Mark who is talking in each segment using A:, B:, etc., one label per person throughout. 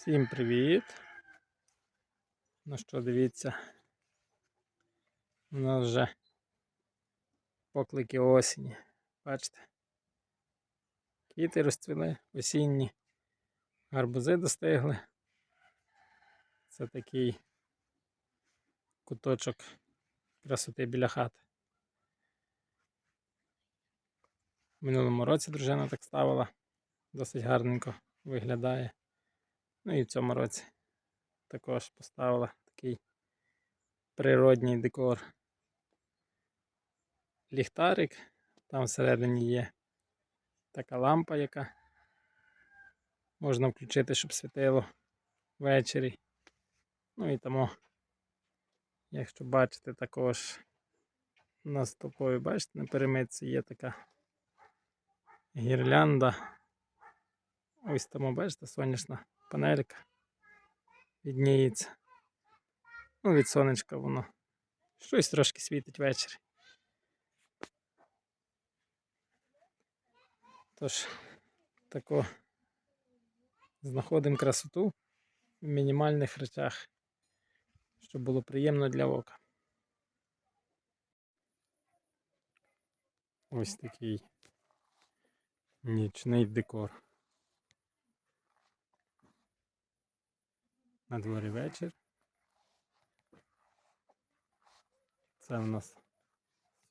A: Всім привіт! Ну що, дивіться, у нас вже поклики осені. Бачите? Квіти розцвіли осінні, гарбузи достигли. Це такий куточок красоти біля хати. В минулому році дружина так ставила, досить гарненько виглядає. Ну і в цьому році також поставила такий природній декор. Ліхтарик, там всередині є така лампа, яка можна включити, щоб світило ввечері. Ну і тому, якщо бачите, також на стопові, бачите, на перемитці є така гірлянда. Ось тому, бачите, сонячна панелька відніється. Ну, від сонечка воно. Щось трошки світить ввечері. Тож, тако знаходимо красоту в мінімальних речах, щоб було приємно для ока. Ось такий нічний декор. На дворі вечір. Це в нас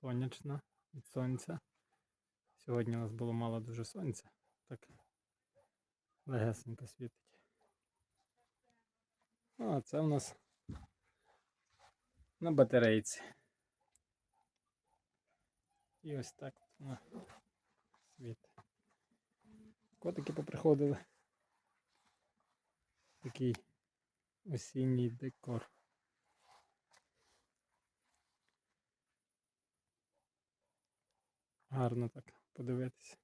A: сонячна від сонця. Сьогодні у нас було мало дуже сонця, так легесенько світить. Ну, а це в нас на батарейці. І ось так вона світить. Котики поприходили. Такий осінній декор. Гарно так подивитися.